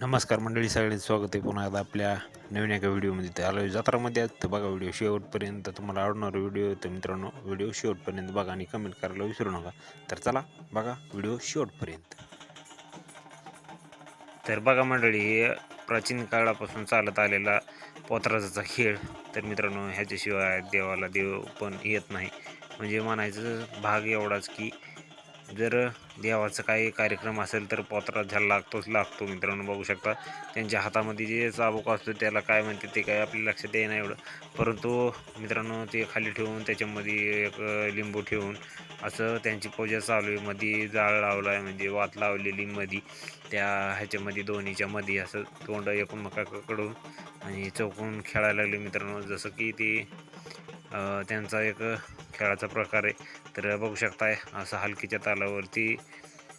नमस्कार मंडळी सगळ्यांचं स्वागत आहे. पुन्हा एकदा आपल्या नवीन एका व्हिडिओमध्ये. तर आलो जत्रामध्ये आहेत तर बघा व्हिडिओ शेवटपर्यंत तुम्हाला आवडणारा व्हिडिओ तर मित्रांनो व्हिडिओ शेवटपर्यंत बघा आणि कमेंट करायला विसरू नका. तर चला बघा व्हिडिओ शेवटपर्यंत. तर बघा मंडळी हे प्राचीन काळापासून चालत आलेला पोतराजाचा खेळ. तर मित्रांनो ह्याच्याशिवाय देवाला देव पण येत नाही. म्हणजे म्हणायचं भाग एवढाच की जर देवाचं काही कार्यक्रम असेल तर पोत्रात झाला लागतोच लागतो मित्रांनो बघू शकता. त्यांच्या हातामध्ये जे चाबूक असतो त्याला काय म्हणते ते काय आपल्या लक्षात येईना एवढं. परंतु मित्रांनो ते खाली ठेवून त्याच्यामध्ये एक लिंबू ठेवून असं त्यांची पूजा चालू आहे. मध्ये जाळ लावला आहे म्हणजे वात लावलेली मध्ये त्या ह्याच्यामध्ये दोन्हीच्या मध्ये असं तोंड एकमेकाकडून आणि चौकून खेळायला लागले मित्रांनो. जसं की ते त्यांचा एक खेळाचा प्रकार आहे. तर बघू शकताय असं हलकीच्या तालावरती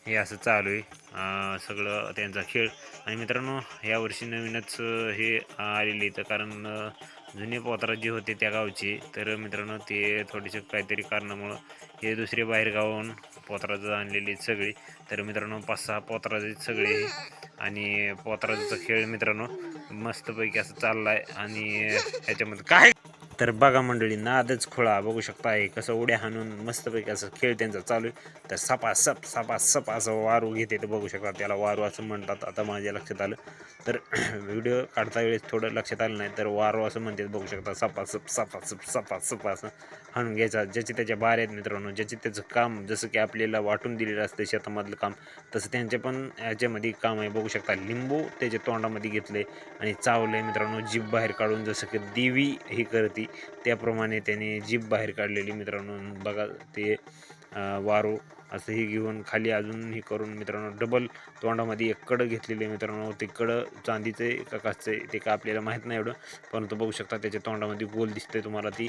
हे असं चालू आहे. सगळं त्यांचा खेळ. आणि मित्रांनो यावर्षी नवीनच हे आलेले तर कारण जुने पोतराज जे होते त्या गावचे तर मित्रांनो ते थोडेसे काहीतरी कारणामुळं हे दुसरे बाहेर गावाहून पोतराज आणलेले आहेत सगळे. तर मित्रांनो पाच सहा पोतराज सगळे. आणि पोतराजाचा खेळ मित्रांनो मस्तपैकी असं चालला आहे आणि ह्याच्यामध्ये काय तर बघा मंडळी नादच खोळा. बघू शकता आहे कसं उड्या हाणून मस्तपैकी असं खेळ त्यांचा चालू आहे. तर सपा सप सपा सप असं वारू घेते तर बघू शकता त्याला वारू असं म्हणतात. आता माझ्या लक्षात आलं. तर व्हिडिओ काढता वेळेस थोडं लक्षात आलं नाही तर वारू असं म्हणतात. बघू शकता सपा सप सपा सप सपा सप असं हाणून घ्यायचा. ज्याचे त्याच्या बाहेर आहेत मित्रांनो ज्याचे त्याचं काम जसं की आपल्याला वाटून दिलेलं असतं शेतामधलं काम तसं त्यांचे पण ह्याच्यामध्ये काम आहे. बघू शकता लिंबू त्याच्या तोंडामध्ये घेतले आणि चावले मित्रांनो जीभ बाहेर काढून जसं की देवी हे करते. त्याप्रमाणे त्याने जीभ बाहेर काढलेली मित्रांनो. बघा ते वारो वारू असं हे घेऊन खाली अजून हे करून मित्रांनो डबल तोंडामध्ये एक कडं घेतलेले मित्रांनो. ते कडं चांदीचं आहे का काचचं आहे ते का आपल्याला माहीत नाही एवढं. परंतु बघू शकता त्याच्या तोंडामध्ये गोल दिसते तुम्हाला ती.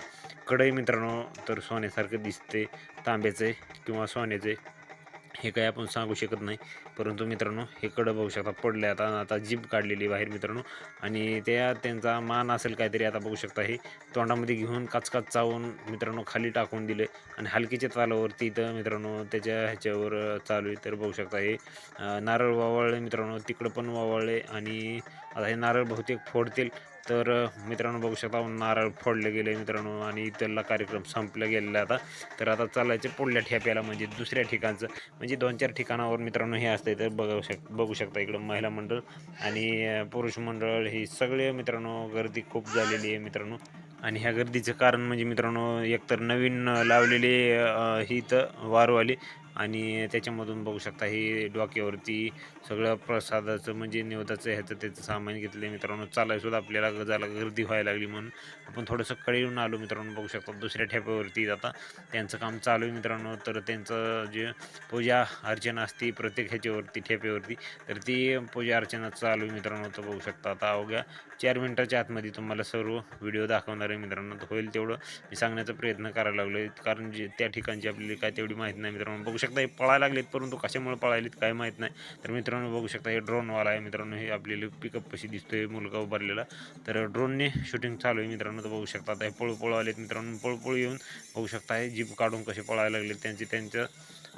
कडंही मित्रांनो तर सोन्यासारखं दिसते तांब्याचं आहे किंवा सोन्याचं. आहे हे काही आपण सांगू शकत नाही. परंतु मित्रांनो हे कडं बघू शकता. पडले आता आता जीभ काढलेली बाहेर मित्रांनो. आणि त्या त्यांचा मान असेल काहीतरी आता बघू शकता हे. तोंडामध्ये घेऊन काचकाच चावून मित्रांनो खाली टाकून दिले. आणि हलकीच्या तालावरती इथं मित्रांनो त्याच्या ह्याच्यावर चालू आहे. तर बघू शकता हे नारळ वावळले मित्रांनो. तिकडं पण वावळले आणि आता हे नारळ बहुतेक फोडतील. तर मित्रांनो बघू शकता नारळ फोडले गेले मित्रांनो आणि त्याला कार्यक्रम संपला गेलेला आता. तर आता चालायचे पुढल्या ठेप्याला म्हणजे दुसऱ्या ठिकाणचं. म्हणजे दोन चार ठिकाणावर मित्रांनो हे असतं तर बघू शक बघू शकता इकडं महिला मंडळ आणि पुरुष मंडळ ही सगळे मित्रांनो गर्दी खूप झालेली आहे मित्रांनो. आणि ह्या गर्दीचं कारण म्हणजे मित्रांनो एकतर नवीन लावलेली ही इथं वारवाली आणि त्याच्यामधून बघू शकता हे डोक्यावरती सगळं प्रसादाचं म्हणजे निवदाचं ह्याचं त्याचं सामान घेतलं मित्रांनो. चालाय सुद्धा आपल्याला गजाला गर्दी व्हायला लागली म्हणून. आपण थोडंसं कळीवून आलो मित्रांनो बघू शकता दुसऱ्या ठेप्यावरती आता त्यांचं काम चालू आहे मित्रांनो. तर त्यांचं जे पूजा अर्चना असते प्रत्येक ह्याच्यावरती ठेप्यावरती तर ती पूजा अर्चना चालू आहे मित्रांनो. तर बघू शकता आता अवघ्या चार मिनटाच्या आतमध्ये तुम्हाला सर्व व्हिडिओ दाखवणार आहे मित्रांनो. तर होईल तेवढं मी सांगण्याचा प्रयत्न करायला लागलो आहे कारण जे त्या ठिकाणची आपल्याला काय तेवढी माहीत नाही मित्रांनो. बघू शकता हे पळायला लागलेत परंतु कशामुळे पळायलेत काय माहीत नाही. तर मित्रांनो बघू शकता हे ड्रोनवाला आहे मित्रांनो हे आपल्याला पिकअप कशी दिसतोय मुलगा उभारलेला. तर ड्रोनने शूटिंग चालू आहे मित्रांनो तर बघू शकता हे पळू पळू आलेत मित्रांनो पळू पळू येऊन बघू शकता हे जीप काढून कसे पळायला लागले त्यांचे त्यांचं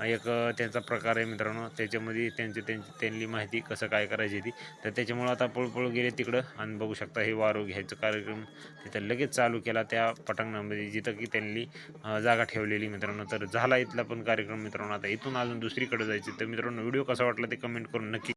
एक त्यांचा प्रकार आहे मित्रांनो. त्याच्यामध्ये त्यांची त्यांची त्यांनी माहिती कसं काय करायची ती. तर त्याच्यामुळं आता पळपळू गेले तिकडं. आणि बघू शकता हे वारू घ्यायचं कार्यक्रम तिथं लगेच चालू केला त्या पटांगणामध्ये जिथं की त्यांनी जागा ठेवलेली मित्रांनो. तर झाला इथला पण कार्यक्रम मित्रांनो. आता इथून अजून दुसरीकडे जायचे तर मित्रांनो व्हिडिओ कसा वाटला ते कमेंट करून नक्की